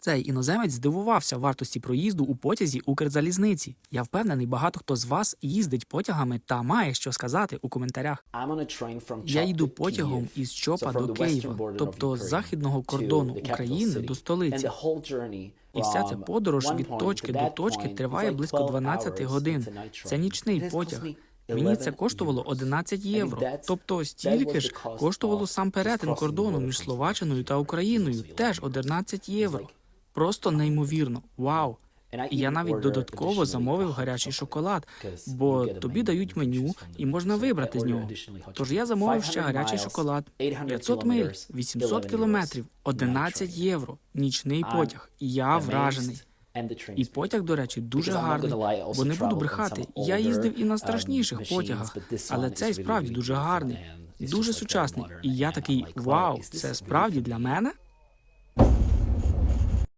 Цей іноземець здивувався вартості проїзду у потязі Укрзалізниці. Я впевнений, багато хто з вас їздить потягами та має що сказати у коментарях. Я йду потягом із Чопа до Києва, тобто з західного кордону України до столиці. І вся ця подорож від точки до точки триває близько 12 годин. Це нічний потяг. Мені це коштувало 11 євро. Тобто стільки ж коштувало сам перетин кордону між Словаччиною та Україною. Теж 11 євро. Просто неймовірно. Вау! І я навіть додатково замовив гарячий шоколад, бо тобі дають меню і можна вибрати з нього. Тож я замовив ще гарячий шоколад. 500 миль, 800 кілометрів, 11 євро. Нічний потяг. І я вражений. І потяг, до речі, дуже гарний. Бо не буду брехати. Я їздив і на страшніших потягах, але цей справді дуже гарний, дуже сучасний. І я такий вау, це справді для мене.